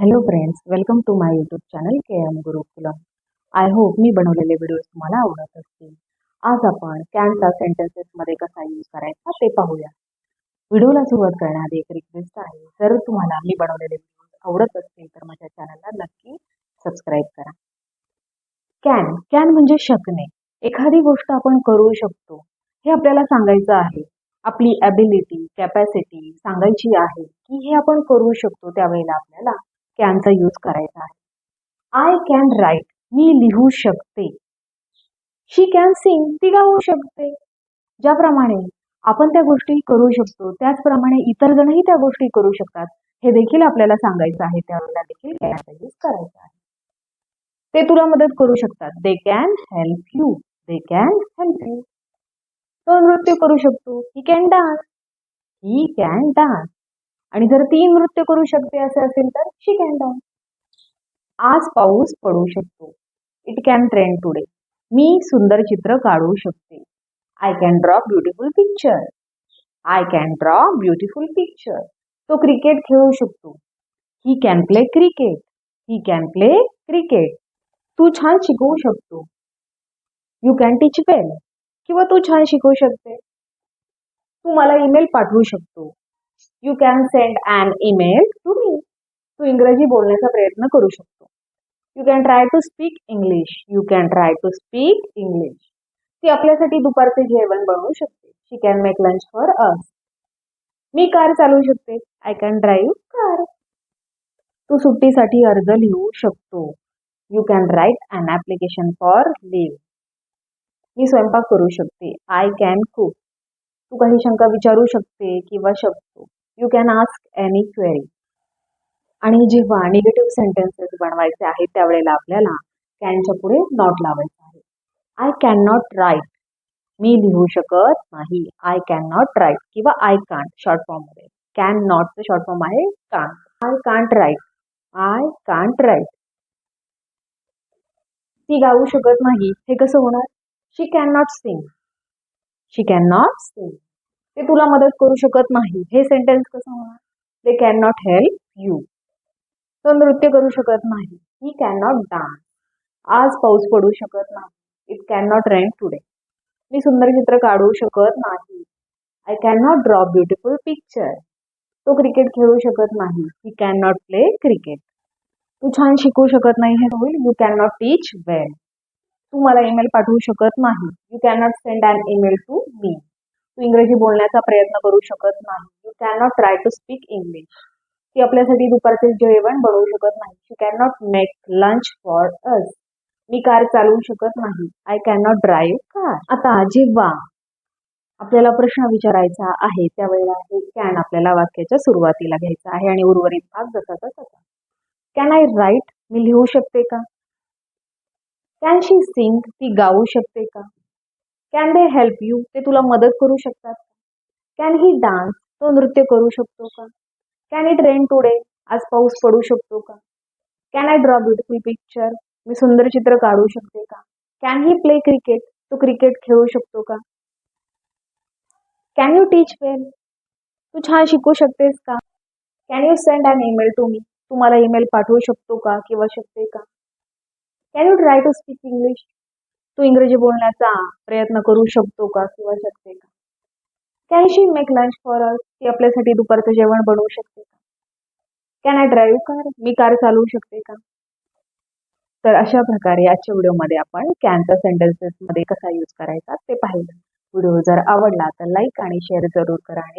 Hello friends welcome to my YouTube channel K M Gurukulam I hope मी बनवलेले videos तुम्हाला आवडत असतील. आज आपण कॅनचा सेंटेन्सेसमध्ये कसा यूज करायचा ते पाहूया. व्हिडिओला सुरुवात करण्याआधी एक रिक्वेस्ट आहे. जर तुम्हाला मी बनवलेले व्हिडिओज आवडत असतील तर माझ्या चॅनलला नक्की सबस्क्राईब करा. कॅन कॅन म्हणजे शकणे. एखादी गोष्ट आपण करू शकतो. हे आपल्याला सांगायचं आहे. आपली ॲबिलिटी कॅपॅसिटी सांगायची आहे की हे आपण करू शकतो त्यावेळेला आपल्याला कॅनचा यूज करायचा आहे. आय कॅन राईट मी लिहू शकते. शी कॅन सिंग ती गाऊ शकते. ज्याप्रमाणे आपण त्या गोष्टी करू शकतो त्याचप्रमाणे इतर जणही त्या गोष्टी करू शकतात. हे देखील आपल्याला सांगायचं आहे. त्यावेळेला देखील कॅनचा यूज करायचा आहे. ते तुला मदत करू शकतात. They can help you they can help you तो नृत्य करू शकतो. He can dance he can dance आणि जर ती नृत्य करू शकते असे असेल तर शी कॅन डान्स आज पाऊस पडू शकतो. इट कॅन ट्रेन टुडे मी सुंदर चित्र काढू शकते. I can draw beautiful picture I can draw beautiful picture तो क्रिकेट खेळू शकतो. He can play cricket he can play cricket तू छान शिकवू शकतो. यू कॅन टीच वेल किंवा तू छान शिकवू शकते. तू मला ईमेल पाठवू शकतो. You can send an email to me तू इंग्रजी बोलण्याचा प्रयत्न करू शकतो. You can try to speak English you can try to speak English ती आपल्यासाठी दुपारचे जेवण बनवू शकते. She can make lunch for us me car चालवू शकते. आय कॅन ड्राईव्ह कार तू सुट्टीसाठी अर्ज लिहू शकतो. You can write an application for leave मी स्वयंपाक करू शकते. आय कॅन कुक तू काही शंका विचारू शकते किंवा शकतो. You can ask any query आणि जेव्हा निगेटिव्ह सेंटेन्सेस बनवायचे आहेत त्यावेळेला आपल्याला कॅनच्या पुढे नॉट लावायचं आहे. आय कॅन नॉट राईट मी लिहू शकत नाही. आय कॅन नॉट राईट किंवा आय कांट शॉर्ट फॉर्ममध्ये कॅन नॉटचं शॉर्ट फॉर्म आहे can't I can't write I can't write ती गाऊ शकत नाही. हे कसं होणार? She can not sing she can not save ते तुला मदत करू शकत नाही. हे सेंटेन्स कसं होणार? They can not help you तो नृत्य करू शकत नाही. ही कॅन नॉट डान्स आज पाऊस पडू शकत नाही. It can not rain today मी सुंदर चित्र काढू शकत नाही. I can not draw beautiful picture तो क्रिकेट खेळू शकत नाही. He can not play cricket तू छान शिकू शकत नाही हे होईल you can not teach well तू मला ईमेल पाठवू शकत नाही. You cannot send an email to me तू इंग्रजी बोलण्याचा प्रयत्न करू शकत नाही. You can not try to speak English ती आपल्यासाठी दुपारचे जेवण बनवू शकत नाही. You can not make lunch for us me car चालवू शकत नाही. I can not drive car आता जेव्हा आपल्याला प्रश्न विचारायचा आहे त्यावेळेला हे कॅन आपल्याला वाक्याच्या सुरुवातीला घ्यायचा आहे आणि उर्वरित भाग जसा तसा कॅन आय राईट मी लिहू शकते का? कॅन शी सिंग ती गाऊ शकते का? कॅन दे हेल्प यू ते तुला मदत करू शकतात कॅन ही डान्स तो नृत्य करू शकतो का? कॅन इट रेन टुडे आज पाऊस पडू शकतो का? Can I draw beautiful picture मी सुंदर चित्र काढू शकते का? कॅन ही प्ले क्रिकेट तो क्रिकेट खेळू शकतो का? कॅन यू टीच वेल तू छान शिकू शकतेस का? Can you send an email to me तू मला ईमेल पाठवू शकतो का? किंवा शकते का? Can you try to speak English तू इंग्रजी बोलण्याचा प्रयत्न करू शकतो का किंवा शकते का? Can she make lunch for us ती आपल्यासाठी दुपारचं जेवण बनवू शकते का? कॅन आय ड्राईव्ह कार मी कार चालवू शकते का? तर अशा प्रकारे आजच्या व्हिडिओमध्ये आपण कॅनचा सेंटेन्सेसमध्ये कसा यूज करायचा ते पाहिलं. व्हिडिओ जर आवडला तर लाईक आणि शेअर जरूर करा आणि